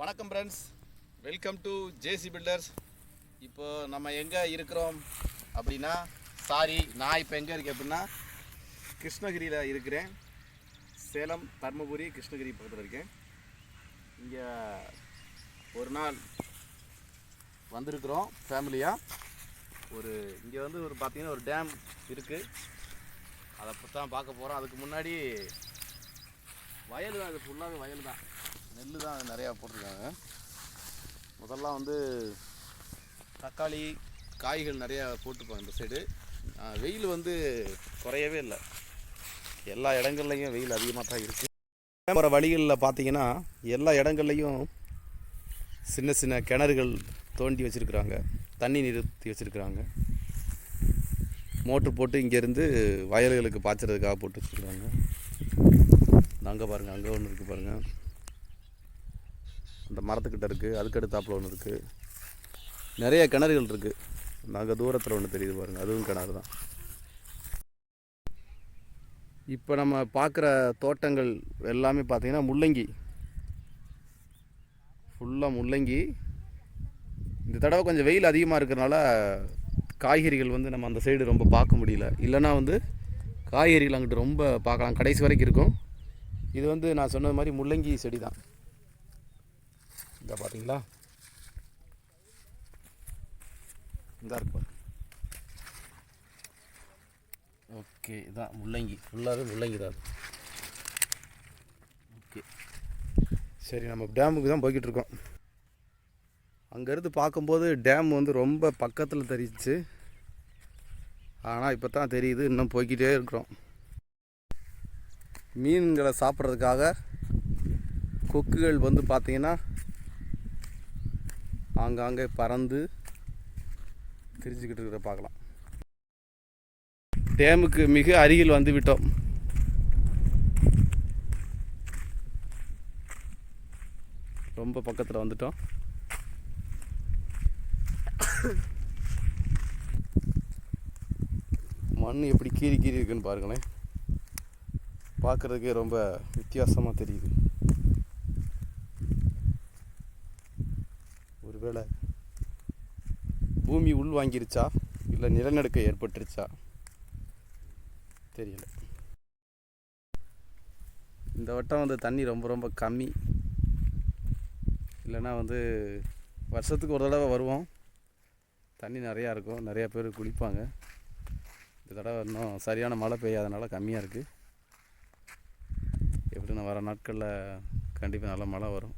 வணக்கம் friends welcome to JC builders இப்போ நம்ம எங்கே இருக்கிறோம் அப்படின்னா சாரி நான் இப்போ எங்கே இருக்கேன் அப்படின்னா கிருஷ்ணகிரியில் இருக்கிறேன். சேலம் தர்மபுரி கிருஷ்ணகிரி பக்கத்தில் இருக்கேன். இங்கே ஒரு நாள் வந்திருக்கிறோம் ஃபேமிலியாக ஒரு இங்கே வந்து ஒரு பார்த்திங்கன்னா ஒரு டேம் இருக்குது அதை பற்றி தான் பார்க்க போகிறோம் அதுக்கு முன்னாடி வயல் தான் அது ஃபுல்லாகவே வயல் தான். நெல் தான் நிறையா போட்டிருக்காங்க. முதல்ல வந்து தக்காளி காய்கள் நிறையா போட்டுப்பாங்க இந்த சைடு வெயில் வந்து குறையவே இல்லை. எல்லா இடங்கள்லையும் வெயில் அதிகமாக தான் இருக்குது போகிற வழிகளில் பார்த்தீங்கன்னா எல்லா இடங்கள்லையும் சின்ன சின்ன கிணறுகள் தோண்டி வச்சுருக்குறாங்க. தண்ணி நிறுத்தி வச்சுருக்குறாங்க. மோட்ரு போட்டு இங்கேருந்து வயல்களுக்கு பாய்ச்சறதுக்காக போட்டு வச்சுருக்குறாங்க. அங்கே பாருங்கள் அங்கே ஒன்று இருக்குது பாருங்கள் அந்த மரத்துக்கிட்ட இருக்குது அதுக்கு அடுத்தாப்புல ஒன்று இருக்குது நிறைய கிணறுகள் இருக்குது நாங்கள் தூரத்தில் ஒன்று தெரியுது பாருங்கள் அதுவும் கிணறு தான். இப்போ நம்ம பார்க்குற தோட்டங்கள் எல்லாமே பார்த்திங்கன்னா முள்ளங்கி. ஃபுல்லாக முள்ளங்கி. இந்த தடவை கொஞ்சம் வெயில் அதிகமாக இருக்கிறனால காய்கறிகள் வந்து நம்ம அந்த சைடு ரொம்ப பார்க்க முடியல. இல்லைன்னா வந்து காய்கறிகள் அங்கிட்டு ரொம்ப பார்க்கலாம். கடைசி வரைக்கும் இருக்கும். இது வந்து நான் சொன்னது மாதிரி முள்ளங்கி செடி தான். இந்த பார்த்தீங்களா இந்த இருக்கு. ஓகே இதான் முள்ளங்கி. ஃபுல்லாகவே முள்ளங்கி தான். ஓகே. சரி நம்ம டேமுக்கு தான் போய்கிட்டு இருக்கோம். அங்கேருந்து பார்க்கும்போது டேம் வந்து ரொம்ப பக்கத்தில் தெரிஞ்சிச்சு ஆனால் இப்போ தான் தெரியுது இன்னும் போய்கிட்டே இருக்கிறோம். மீன்களை சாப்பிட்றதுக்காக கொக்குகள் வந்து பார்த்தீங்கன்னா ஆங்காங்கே பறந்து திரிஞ்சுக்கிட்டு இருக்கிற பார்க்கலாம். டேமுக்கு மிக அருகில் வந்து விட்டோம் ரொம்ப பக்கத்தில் வந்துட்டோம். மண் எப்படி கீறி கீறி இருக்குன்னு பாருங்களேன். பார்க்குறதுக்கே ரொம்ப வித்தியாசமாக தெரியுது. ஒருவேளை பூமி உள் வாங்கிருச்சா? இல்லை நிலநடுக்கம் ஏற்பட்டுருச்சா? தெரியல. இந்த வட்டம் வந்து தண்ணி ரொம்ப ரொம்ப கம்மி. இல்லைன்னா வந்து வருஷத்துக்கு ஒரு தடவை வருவோம். தண்ணி நிறையா இருக்கும். நிறையா பேர் குளிப்பாங்க. இந்த தடவை இன்னும் சரியான மழை பெய்யாதனால கம்மியாக இருக்குது எப்படின்னா வர நாட்களில் கண்டிப்பாக நல்ல மழை வரும்.